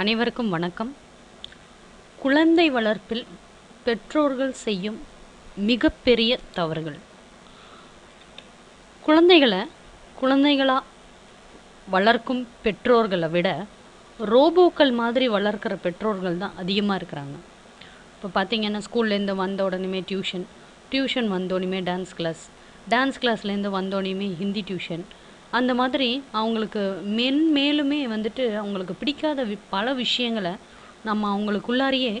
அனைவருக்கும் வணக்கம். குழந்தை வளர்ப்பில் பெற்றோர்கள் செய்யும் மிகப்பெரிய தவறுகள். குழந்தைகளை குழந்தைகளா வளர்க்கும் பெற்றோர்களை விட ரோபோக்கள் மாதிரி வளர்க்குற பெற்றோர்கள் தான் அதிகமாக இருக்கிறாங்க. இப்போ பார்த்தீங்கன்னா ஸ்கூல்லேருந்து வந்த உடனேமே டியூஷன் டியூஷன் வந்தோடனே டான்ஸ் கிளாஸ் டான்ஸ் கிளாஸ்லேருந்து வந்தோடனே ஹிந்தி டியூஷன் அந்த மாதிரி அவங்களுக்கு மென்மேலுமே வந்துட்டு அவங்களுக்கு பிடிக்காத வி பல விஷயங்களை நம்ம அவங்களுக்குள்ளாரையே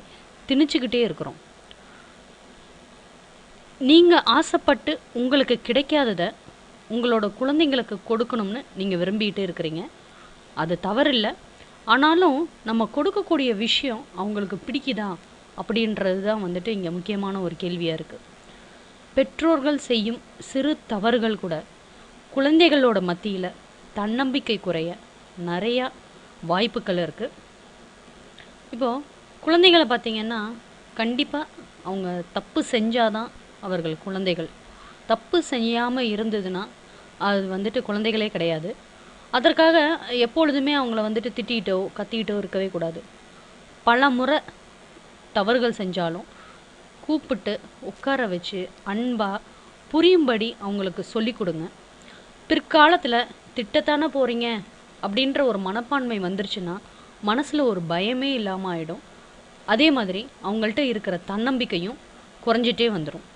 திணிச்சுக்கிட்டே இருக்கிறோம். நீங்கள் ஆசைப்பட்டு உங்களுக்கு கிடைக்காததை உங்களோட குழந்தைங்களுக்கு கொடுக்கணும்னு நீங்கள் விரும்பிகிட்டே இருக்கிறீங்க. அது தவறில்லை. ஆனாலும் நம்ம கொடுக்கக்கூடிய விஷயம் அவங்களுக்கு பிடிக்குதா அப்படின்றது தான் வந்துட்டு இங்கே முக்கியமான ஒரு கேள்வியாக இருக்குது பெற்றோர்கள் செய்யும் சிறு தவறுகள் கூட குழந்தைகளோட மத்தியில் தன்னம்பிக்கை குறைய நிறையா வாய்ப்புகள் இருக்குது இப்போது குழந்தைகளை பார்த்திங்கன்னா கண்டிப்பாக அவங்க தப்பு செஞ்சாதான் அவர்கள் குழந்தைகள். தப்பு செய்யாமல் இருந்ததுன்னா அது வந்துட்டு குழந்தைகளே கிடையாது. அதற்காக எப்பொழுதுமே அவங்கள வந்துட்டு திட்டிகிட்டோ கத்திக்கிட்டோ இருக்கவே கூடாது. பல முறை தவறுகள் செஞ்சாலும் கூப்பிட்டு உட்கார வச்சு அன்பாக புரியும்படி அவங்களுக்கு சொல்லிக் கொடுங்க. பிற்காலத்தில் திட்டத்தானே போகிறீங்க அப்படின்ற ஒரு மனப்பான்மை வந்துருச்சுன்னா மனசில் ஒரு பயமே இல்லாமல் ஆகிடும் அதே மாதிரி அவங்கள்ட்ட இருக்கிற தன்னம்பிக்கையும் குறைஞ்சிட்டே வந்துடும்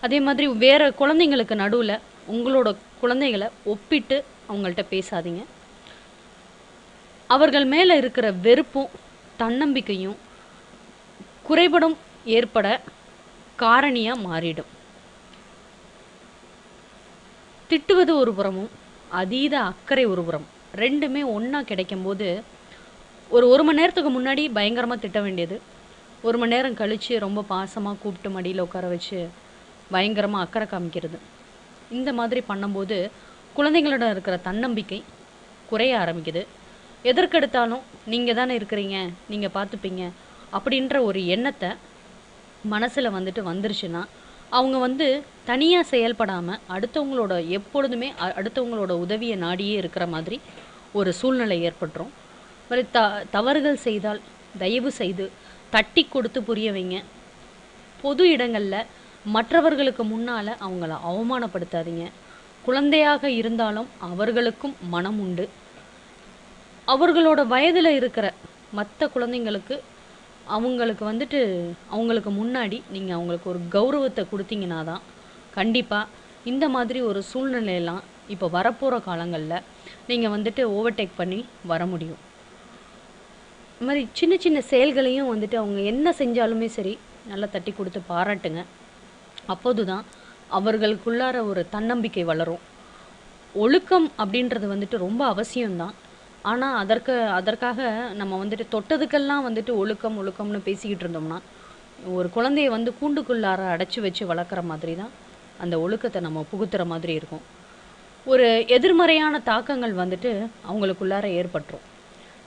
அதே மாதிரி வேறு குழந்தைங்களுக்கு நடுவில் உங்களோட குழந்தைகளை ஒப்பிட்டு அவங்கள்ட்ட பேசாதீங்க. அவர்கள் மேலே இருக்கிற வெறுப்பும் தன்னம்பிக்கையும் குறைபடும் ஏற்பட காரணியாக மாறிடும். திட்டுவது ஒரு புறமும் அதீத அக்கறை ஒரு புறம். ரெண்டுமே ஒன்றா கிடைக்கும்போது ஒரு ஒரு மணி நேரத்துக்கு முன்னாடி பயங்கரமாக திட்ட வேண்டியது. ஒரு மணி நேரம் கழித்து ரொம்ப பாசமாக கூப்பிட்டு மடியில் உட்கார வச்சு பயங்கரமாக அக்கறை காமிக்கிறது. இந்த மாதிரி பண்ணும்போது குழந்தைங்களோட இருக்கிற தன்னம்பிக்கை குறைய ஆரம்பிக்குது. எதற்கெடுத்தாலும் நீங்கள் தானே இருக்கிறீங்க நீங்கள் பார்த்துப்பீங்க அப்படின்ற ஒரு எண்ணத்தை மனசில் வந்துட்டு வந்துருச்சுன்னா அவங்க வந்து தனியாக செயல்படாமல் அடுத்தவங்களோட எப்பொழுதுமே அடுத்தவங்களோட உதவியை நாடியே இருக்கிற மாதிரி ஒரு சூழ்நிலை ஏற்பட்டுரும். மாதிரி த தவறுகள் செய்தால் தயவு செய்து தட்டி கொடுத்து புரிய வைங்க பொது இடங்களில் மற்றவர்களுக்கு முன்னால் அவங்கள அவமானப்படுத்தாதீங்க. குழந்தையாக இருந்தாலும் அவர்களுக்கும் மனம் உண்டு. அவர்களோட வயதில் இருக்கிற மற்ற குழந்தைங்களுக்கு அவங்களுக்கு வந்துட்டு அவங்களுக்கு முன்னாடி நீங்கள் அவங்களுக்கு ஒரு கௌரவத்தை கொடுத்தீங்கன்னா தான் கண்டிப்பாக இந்த மாதிரி ஒரு சூழ்நிலையெல்லாம் இப்போ வரப்போகிற காலங்களில் நீங்கள் வந்துட்டு ஓவர்டேக் பண்ணி வர முடியும். இந்த மாதிரி சின்ன சின்ன செயல்களையும் வந்துட்டு அவங்க என்ன செஞ்சாலுமே சரி நல்லா தட்டி கொடுத்து பாராட்டுங்க. அப்போது தான் அவர்களுக்குள்ளார ஒரு தன்னம்பிக்கை வளரும். ஒழுக்கம் அப்படின்றது வந்துட்டு ரொம்ப அவசியம்தான். ஆனால் அதற்கு அதற்காக நம்ம வந்துட்டு தொட்டதுக்கெல்லாம் வந்துட்டு ஒழுக்கம் ஒழுக்கம்னு பேசிக்கிட்டு இருந்தோம்னா ஒரு குழந்தைய வந்து கூண்டுக்குள்ளார அடைச்சி வச்சு வளர்க்குற மாதிரி தான் அந்த ஒழுக்கத்தை நம்ம புகுத்துற மாதிரி இருக்கும். ஒரு எதிர்மறையான தாக்கங்கள் வந்துட்டு அவங்களுக்குள்ளார ஏற்பட்டுரும்.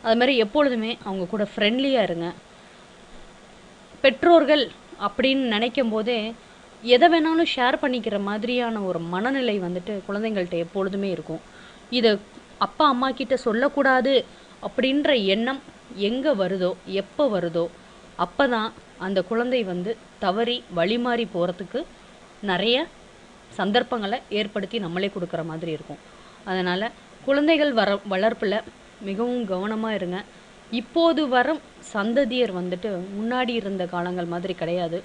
அது மாதிரி எப்பொழுதுமே அவங்க கூட ஃப்ரெண்ட்லியாக இருங்க. பெற்றோர்கள் அப்படின்னு நினைக்கும் போதே எதை வேணாலும் ஷேர் பண்ணிக்கிற மாதிரியான ஒரு மனநிலை வந்துட்டு குழந்தைங்கள்ட்ட எப்பொழுதுமே இருக்கும். இதை அப்பா அம்மா கிட்ட சொல்லக்கூடாது அப்படின்ற எண்ணம் எங்கே வருதோ எப்போ வருதோ அப்போ தான் அந்த குழந்தை வந்து தவறி வழிமாறி போகிறதுக்கு நிறைய சந்தர்ப்பங்களை ஏற்படுத்தி நம்மளே கொடுக்குற மாதிரி இருக்கும். அதனால் குழந்தைகள் வர வளர்ப்பில் மிகவும் கவனமாக இருங்க. இப்போது வரும் சந்ததியர் வந்துட்டு முன்னாடி இருந்த காலங்கள் மாதிரி கிடையாது.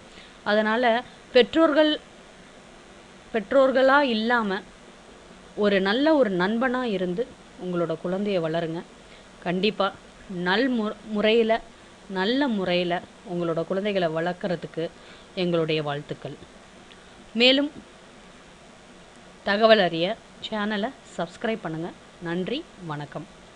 அதனால் பெற்றோர்கள் பெற்றோர்களாக இல்லாமல் ஒரு நல்ல ஒரு நண்பனாக இருந்து உங்களோட குழந்தைய வளருங்க. கண்டிப்பாக நல் மு முறையில் நல்ல முறையில் உங்களோட குழந்தைகளை வளர்க்குறதுக்கு எங்களுடைய வாழ்த்துக்கள். மேலும் தகவல் அறிய சேனலை சப்ஸ்கிரைப் பண்ணுங்கள் நன்றி வணக்கம்.